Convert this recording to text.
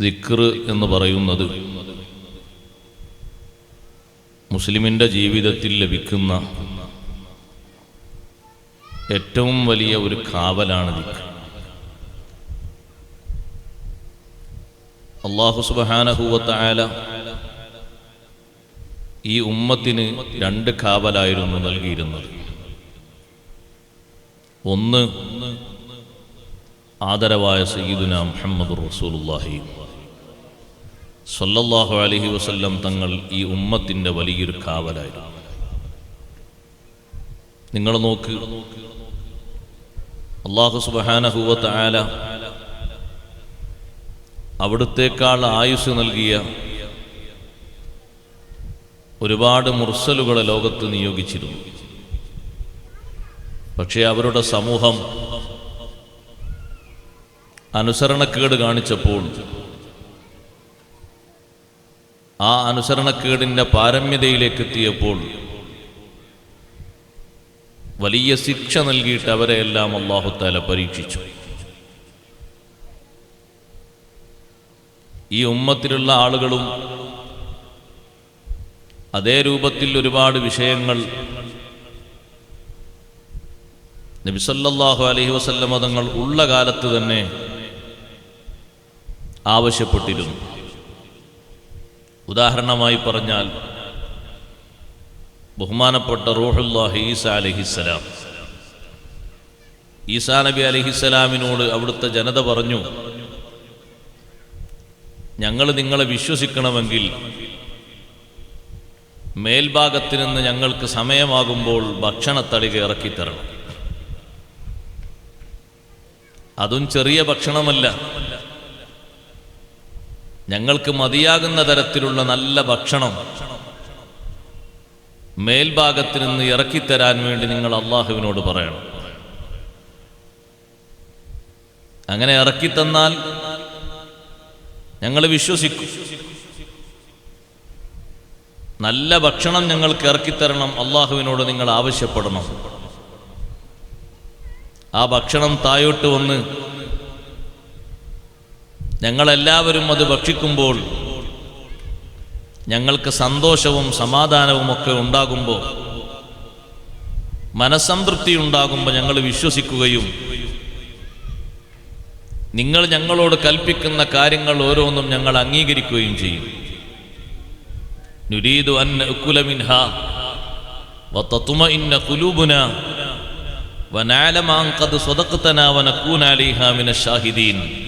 ദിക്ർ എന്ന് പറയുന്നത് മുസ്ലിമിന്റെ ജീവിതത്തിൽ ലഭിക്കുന്ന ഏറ്റവും വലിയ ഒരു കാവലാണ് ദിക്ർ. അള്ളാഹു സുബഹാനഹൂവത്തായാല ഈ ഉമ്മത്തിന് രണ്ട് കാവലായിരുന്നു നൽകിയിരുന്നത്. ഒന്ന് ആദരവായ സയ്യിദുന മുഹമ്മദ് റസൂലുള്ളാഹി. സല്ലല്ലാഹു അലഹി വസ്ല്ലം തങ്ങൾ ഈ ഉമ്മത്തിന്റെ വലിയൊരു കാവലായിരുന്നു. നിങ്ങൾ നോക്ക് അള്ളാഹു സുബാനഹുവത്ത് ആല അവിടുത്തേക്കാൾ ആയുസ് നൽകിയ ഒരുപാട് മുർസലുകളെ ലോകത്ത് നിയോഗിച്ചിരുന്നു. പക്ഷേ അവരുടെ സമൂഹം അനുസരണക്കേട് കാണിച്ചപ്പോൾ ആ അനുസരണക്കേടിന്റെ പാരമ്യതയിലേക്ക് എത്തിയപ്പോൾ വലിയ ശിക്ഷ നൽകിയിട്ട് അവരെ എല്ലാം അള്ളാഹുത്താല പരീക്ഷിച്ചു. ഈ ഉമ്മത്തിലുള്ള ആളുകളും അതേ രൂപത്തിൽ ഒരുപാട് വിഷയങ്ങൾ നബിസല്ലാഹു അലഹി വസല്ല മതങ്ങൾ ഉള്ള കാലത്ത് തന്നെ ആവശ്യപ്പെട്ടിരുന്നു. ഉദാഹരണമായി പറഞ്ഞാൽ ബഹുമാനപ്പെട്ട റൂഹുല്ലാഹി ഈസ അലഹിസ്സലാം. ഈസാ നബി അലഹിസ്സലാമിനോട് അവിടുത്തെ ജനത പറഞ്ഞു ഞങ്ങൾ നിങ്ങളെ വിശ്വസിക്കണമെങ്കിൽ മേൽഭാഗത്ത് നിന്ന് ഞങ്ങൾക്ക് സമയമാകുമ്പോൾ ഭക്ഷണത്തളിക ഇറക്കിത്തരണം. അതും ചെറിയ ഭക്ഷണമല്ല. ഞങ്ങൾക്ക് മതിയാകുന്ന തരത്തിലുള്ള നല്ല ഭക്ഷണം മേൽഭാഗത്ത് നിന്ന് ഇറക്കിത്തരാൻ വേണ്ടി നിങ്ങൾ അള്ളാഹുവിനോട് പറയണം. അങ്ങനെ ഇറക്കിത്തന്നാൽ ഞങ്ങൾ വിശ്വസിക്കും. നല്ല ഭക്ഷണം ഞങ്ങൾക്ക് ഇറക്കിത്തരണം അള്ളാഹുവിനോട് നിങ്ങൾ ആവശ്യപ്പെടണം. ആ ഭക്ഷണം തായോട്ട് വന്ന് ഞങ്ങളെല്ലാവരും അത് ഭക്ഷിക്കുമ്പോൾ ഞങ്ങൾക്ക് സന്തോഷവും സമാധാനവും ഒക്കെ ഉണ്ടാകുമ്പോൾ മനസംതൃപ്തി ഉണ്ടാകുമ്പോൾ ഞങ്ങൾ വിശ്വസിക്കുകയും നിങ്ങൾ ഞങ്ങളോട് കൽപ്പിക്കുന്ന കാര്യങ്ങൾ ഓരോന്നും ഞങ്ങൾ അംഗീകരിക്കുകയും ചെയ്യും. അൻ വനകൂന അലൈഹാ മിനശ് ഷാഹിദീൻ